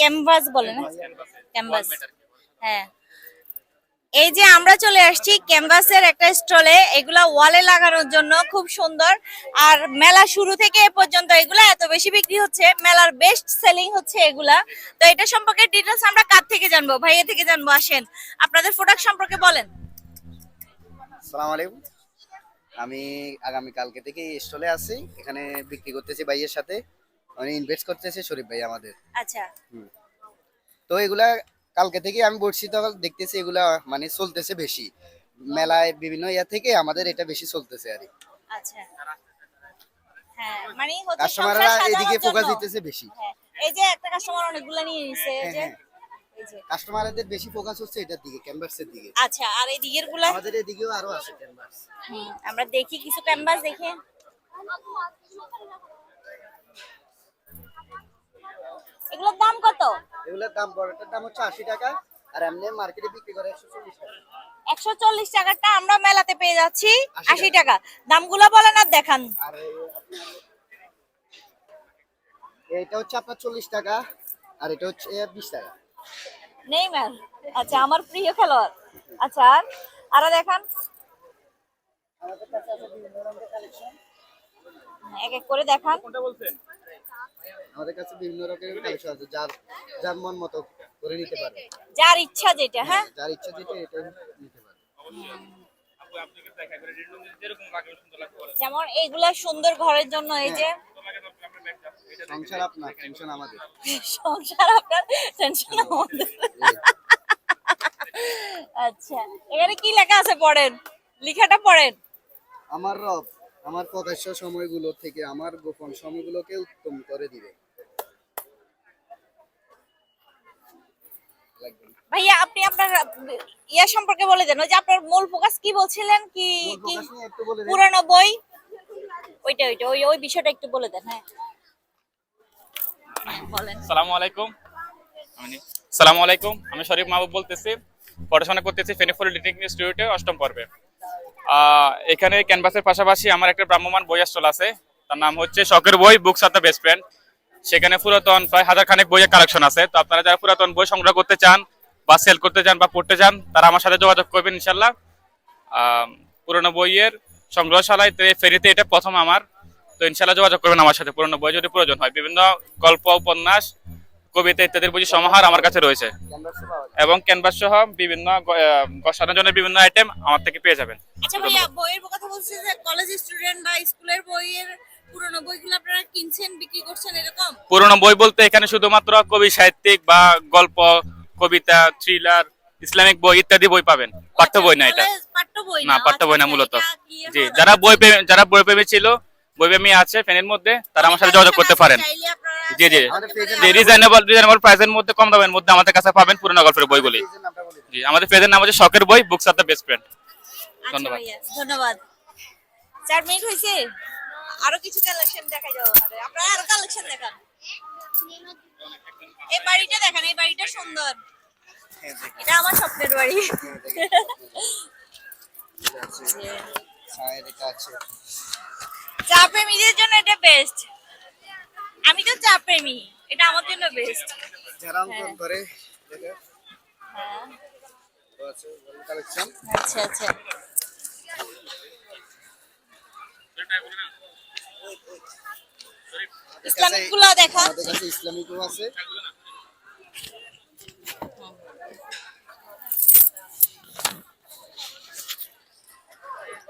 Canvas বলে না? Canvas. হ্যাঁ। এই যে আমরা চলে আসছি ক্যানভাসের একটা স্টলে, এগুলা ওয়ালে লাগানোর জন্য খুব সুন্দর। আর মেলা শুরু থেকে পর্যন্ত এগুলা এত বেশি বিক্রি হচ্ছে, মেলার বেস্ট সেলিং হচ্ছে এগুলা। তো এটা সম্পর্কে ডিটেলস আমরা কার থেকে জানব? ভাইয়া থেকে জানব, আসেন। আপনাদের প্রোডাক্ট সম্পর্কে বলেন। সালাম আলাইকুম। আমি আগামী কালকে থেকে স্টলে আছি। এখানে বিক্রি করতেছি ভাইয়ের সাথে। মানে ইনভেস্ট করতেছে শরীফ ভাই আমাদের। আচ্ছা। তো এগুলা কালকে থেকে আমি বসছি তো দেখতেছি এগুলা মানে চলতেছে বেশি। মেলায় বিভিন্ন ইয়া থেকে আমাদের এটা বেশি চলতেছে আর আচ্ছা। হ্যাঁ মানে কাস্টমাররা এদিকে ফোকাস দিতেছে বেশি। হ্যাঁ, এই যে একটা কাস্টমার অনেকগুলো নিয়ে নিছে এই হ্যাঁ, যে। এই যে কাস্টমারদের বেশি ফোকাস হচ্ছে এটার দিকে ক্যানভাসের দিকে। আচ্ছা আর এই দিকেরগুলা আমাদের এদিকেও আরও আছে ক্যানভাস আমরা দেখি কিছু ক্যানভাস দেখে। এগুলোর দাম কত? এগুলোর দাম বড়টার দাম হচ্ছে আশি টাকা আর এমনি মার্কেটে বিক্রি করে একশো চল্লিশ টাকা। একশো চল্লিশ টাকাটা আমরা মেলাতে পেয়ে যাচ্ছি আশি টাকা। দামগুলো বলেন আর দেখান। এটা হচ্ছে আপনার চল্লিশ টাকা আর এটা হচ্ছে বিশ টাকা। নেইমার আচ্ছা আমার প্রিয় খেলোয়াড়। আচ্ছা আর আরও দেখান। আমাদের কাছে আছে বিভিন্ন রঙের কালেকশন এক এক করে দেখান। আমাদের কাছে বিভিন্ন রকমের কালেকশন আছে যার যার মন মতো করে নিতে পারে। যার ইচ্ছা যেটা হ্যাঁ? যার ইচ্ছা যেটা এটা নিতে পারে। যেমন এগুলা সুন্দর ঘরের জন্য এই যে সংসার আপনার টেনশন আমাদের। সংসার আপনার টেনশন আমাদের। আচ্ছা এখানে কি লেখা আছে পড়েন? লেখাটা পড়েন। আমার রব আমার প্রকাশ্য সময়গুলো থেকে আমার গোপন সময়গুলোকে উত্তম করে দিবে লাগবে না। ভাইয়া আপনি আপনার ইয়া সম্পর্কে বলে দেন। ওই যে আপনার মূল ফোকাস কি বলছিলেন? কি কি। পুরানো বই? ওইটা ওইটা ওই ওই বিষয়টা একটু বলে দেন হ্যাঁ। বলেন। সালামু আলাইকুম। আমি সালামু আলাইকুম। আমি শরীফ মাহবুব বলতেছি। পড়াশোনা করতেছি ফেনিফুল ডিটিং ইনস্টিটিউটে অষ্টম পর্বে। আহ, এখানে ক্যানভাসের পাশাপাশি আমার একটা ভ্রাম্যমান বই স্টল আছে। তার নাম হচ্ছে শখের বই books of the best friend সেখানে পুরাতন প্রায় হাজার খানেক বইয়ের কালেকশন আছে। তো আপনারা যারা পুরাতন বই সংগ্রহ করতে চান বা সেল করতে চান বা পড়তে চান, তারা আমার সাথে যোগাযোগ করবেন ইনশাল্লাহ পুরোনো বইয়ের সংগ্রহশালায় ফেরিতে এটা প্রথম আমার। তো ইনশাল্লাহ যোগাযোগ করবেন আমার সাথে, পুরোনো বই যদি প্রয়োজন হয়। বিভিন্ন গল্প, উপন্যাস, কবিতা ইত্যাদির বই সমাহার আমার কাছে রয়েছে। এবং ক্যানভাস সহ বিভিন্ন গসানোর জন্য বিভিন্ন আইটেম আমার থেকে পেয়ে যাবেন। আচ্ছা ভাইয়া, বইয়ের কথা বলছি যে কলেজ স্টুডেন্ট বা স্কুলের বইয়ের পুরনো বইগুলো আপনারা কিনছেন বিক্রি করছেন এরকম? পুরোনো বই বলতে এখানে শুধুমাত্র কবি সাহিত্যিক বা গল্প কবিতা থ্রিলার ইসলামিক বই ইত্যাদি বই পাবেন। পাঠ্য বই না এটা। কলেজ পাঠ্য বই না পাঠ্য বই না আচ্ছা, মূলত। জি যারা বই যারা বই প্রেমী ছিল বই প্রেমী আছে ফ্যানের মধ্যে তারা আমার সাথে যোগাযোগ করতে পারেন। জি জি। আমাদের পেজের জি রিজনেবল রিজনেবল প্রাইসের মধ্যে কম দামের মধ্যে আমাদের কাছে পাবেন পুরোনো গল্পের বইগুলি। জি আমাদের পেজের নাম হচ্ছে শখের বই books of the best friend আচ্ছা ধন্যবাদ। ধন্যবাদ। চার মিনিট হয়েছে আরও কিছু কালেকশন দেখা যাবে আমাদের। আপনারা আরও কালেকশন দেখান। এই বাড়িটা দেখান এই বাড়িটা সুন্দর। এটা আমার স্বপ্নের বাড়ি। চা প্রেমীদের জন্য এটা বেস্ট আমি তো চা প্রেমী এটা আমার জন্য বেস্ট যারা অঙ্কন হ্যাঁ। করে হ্যাঁ আচ্ছা আচ্ছা। ইসলামিকগুলো দেখা। আমাদের কাছে ইসলামিকও আছে।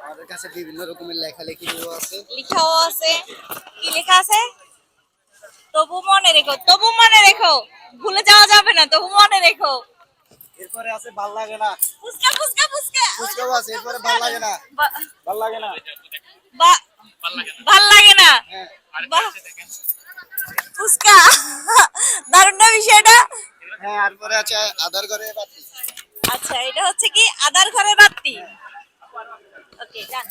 আমাদের কাছে বিভিন্ন রকমের লেখালেখিও আছে। লেখাও আছে। কি লেখা আছে? তবু মনে রেখো তবু মনে রেখো। ভুলে যাওয়া যাবে না তবু মনে রেখো। এরপরে আছে ভালো লাগে না। ফুসকা ফুসকা ফুসকা ফুচকাও আছে এরপরে ভালো লাগে না। বা- ভালো লাগে না। বা- ভালো লাগে না। হ্যাঁ। দারুণ না বিষয়টা? হ্যাঁ আছে আধার ঘরে বাতি আচ্ছা এটা হচ্ছে কি আধার ঘরের বাতি ওকে ডান